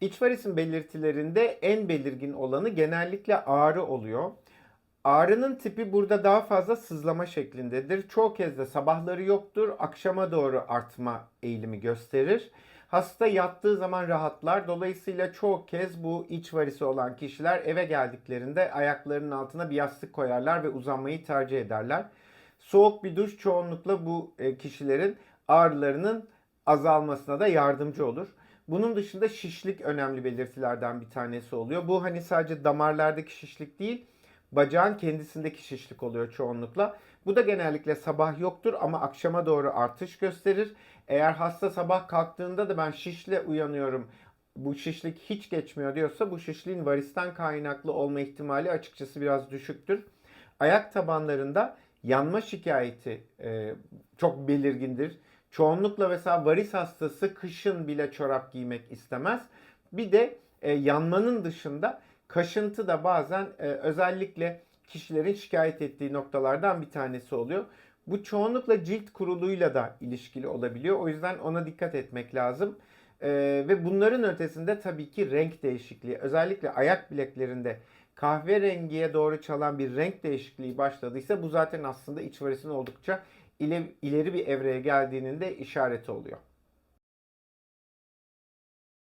İç varisin belirtilerinde en belirgin olanı genellikle ağrı oluyor. Ağrının tipi burada daha fazla sızlama şeklindedir. Çoğu kez de sabahları yoktur, akşama doğru artma eğilimi gösterir. Hasta yattığı zaman rahatlar. Dolayısıyla çoğu kez bu iç varisi olan kişiler eve geldiklerinde ayaklarının altına bir yastık koyarlar ve uzanmayı tercih ederler. Soğuk bir duş çoğunlukla bu e, kişilerin ağrılarının azalmasına da yardımcı olur. Bunun dışında şişlik önemli belirtilerden bir tanesi oluyor. Bu hani sadece damarlardaki şişlik değil, bacağın kendisindeki şişlik oluyor çoğunlukla. Bu da genellikle sabah yoktur ama akşama doğru artış gösterir. Eğer hasta sabah kalktığında da ben şişle uyanıyorum, bu şişlik hiç geçmiyor diyorsa bu şişliğin varisten kaynaklı olma ihtimali açıkçası biraz düşüktür. Ayak tabanlarında yanma şikayeti e, çok belirgindir. Çoğunlukla mesela varis hastası kışın bile çorap giymek istemez. Bir de e, yanmanın dışında kaşıntı da bazen e, özellikle kişilerin şikayet ettiği noktalardan bir tanesi oluyor. Bu çoğunlukla cilt kuruluğuyla da ilişkili olabiliyor. O yüzden ona dikkat etmek lazım. E, ve bunların ötesinde tabii ki renk değişikliği. Özellikle ayak bileklerinde kahverengiye doğru çalan bir renk değişikliği başladıysa bu zaten aslında iç varisin oldukça ileri bir evreye geldiğinin de işareti oluyor.